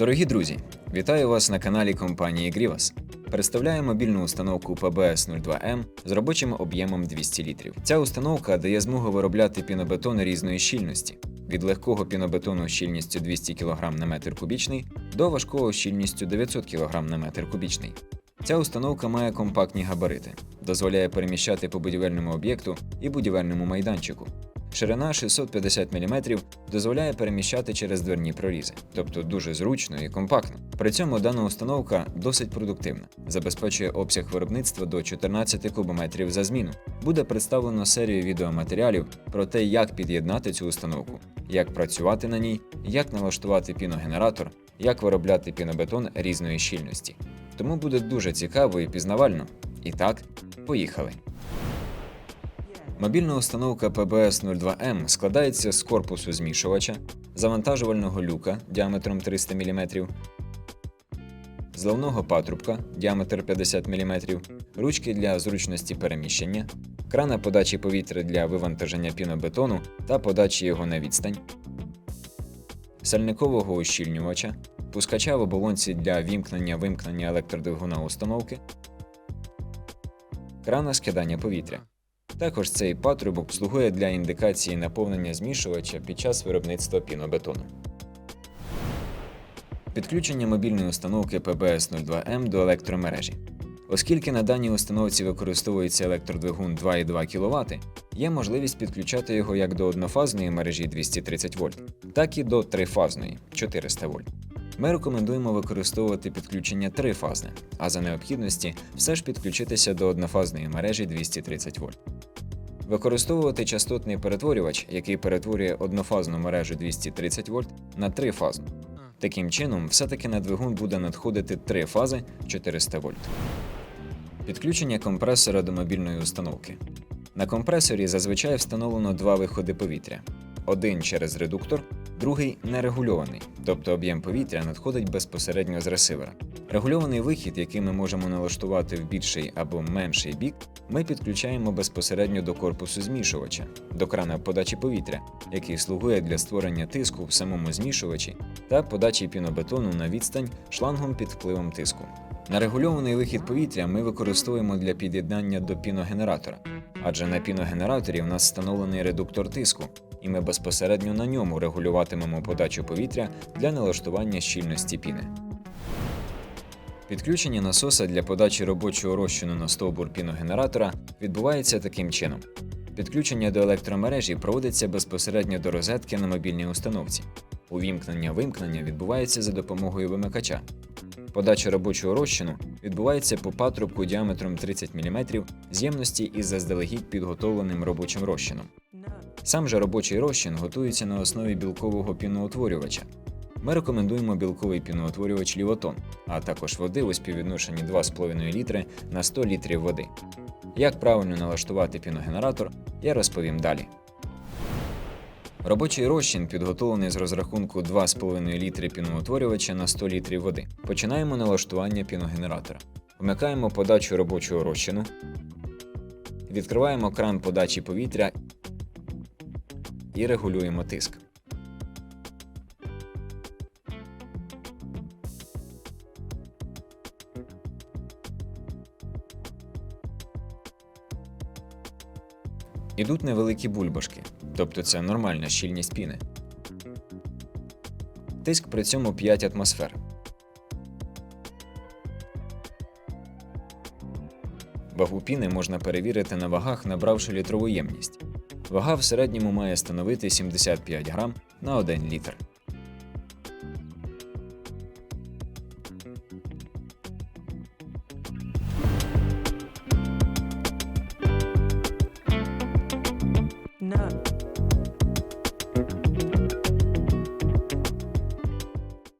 Дорогі друзі, вітаю вас на каналі компанії Grivas. Представляю мобільну установку PBS-02M з робочим об'ємом 200 літрів. Ця установка дає змогу виробляти пінобетон різної щільності від легкого пінобетону щільністю 200 кг на метр кубічний до важкого щільністю 900 кг на метр кубічний. Ця установка має компактні габарити, дозволяє переміщати по будівельному об'єкту і будівельному майданчику. Ширина 650 мм дозволяє переміщати через дверні прорізи, тобто дуже зручно і компактно. При цьому дана установка досить продуктивна, забезпечує обсяг виробництва до 14 кубометрів за зміну. Буде представлено серію відеоматеріалів про те, як під'єднати цю установку, як працювати на ній, як налаштувати піногенератор, як виробляти пінобетон різної щільності. Тому буде дуже цікаво і пізнавально. І так, поїхали. Мобільна установка PBS-02M складається з корпусу змішувача, завантажувального люка діаметром 300 мм, зливного патрубка діаметр 50 мм, ручки для зручності переміщення, крана подачі повітря для вивантаження пінобетону та подачі його на відстань, сальникового ущільнювача, пускача в оболонці для вімкнення-вимкнення електродвигуна установки, крана скидання повітря. Також цей патрубок слугує для індикації наповнення змішувача під час виробництва пінобетону. Підключення мобільної установки PBS-02M до електромережі. Оскільки на даній установці використовується електродвигун 2,2 кВт, є можливість підключати його як до однофазної мережі 230 В, так і до трифазної 400 В. Ми рекомендуємо використовувати підключення трифазне, а за необхідності все ж підключитися до однофазної мережі 230 В. Використовувати частотний перетворювач, який перетворює однофазну мережу 230 В на трифазну. Таким чином, все-таки на двигун буде надходити три фази 400 В. Підключення компресора до мобільної установки. На компресорі зазвичай встановлено два виходи повітря: один через редуктор, другий нерегульований, тобто об'єм повітря надходить безпосередньо з ресивера. Регульований вихід, який ми можемо налаштувати в більший або менший бік, ми підключаємо безпосередньо до корпусу змішувача, до крана подачі повітря, який слугує для створення тиску в самому змішувачі та подачі пінобетону на відстань шлангом під впливом тиску. Нерегульований вихід повітря ми використовуємо для під'єднання до піногенератора, адже на піногенераторі в нас встановлений редуктор тиску, і ми безпосередньо на ньому регулюватимемо подачу повітря для налаштування щільності піни. Підключення насоса для подачі робочого розчину на стовбур піногенератора відбувається таким чином. Підключення до електромережі проводиться безпосередньо до розетки на мобільній установці. Увімкнення-вимкнення відбувається за допомогою вимикача. Подача робочого розчину відбувається по патрубку діаметром 30 мм з ємності із заздалегідь підготовленим робочим розчином. Сам же робочий розчин готується на основі білкового піноутворювача. Ми рекомендуємо білковий піноутворювач Лівотон, а також води у співвідношенні 2,5 літри на 100 літрів води. Як правильно налаштувати піногенератор, я розповім далі. Робочий розчин підготовлений з розрахунку 2,5 літри піноутворювача на 100 літрів води. Починаємо налаштування піногенератора. Вмикаємо подачу робочого розчину, відкриваємо кран подачі повітря і регулюємо тиск. Ідуть невеликі бульбашки, тобто це нормальна щільність піни. Тиск при цьому 5 атмосфер. Вагу піни можна перевірити на вагах, набравши літрову ємність. Вага в середньому має становити 75 грам на 1 літр.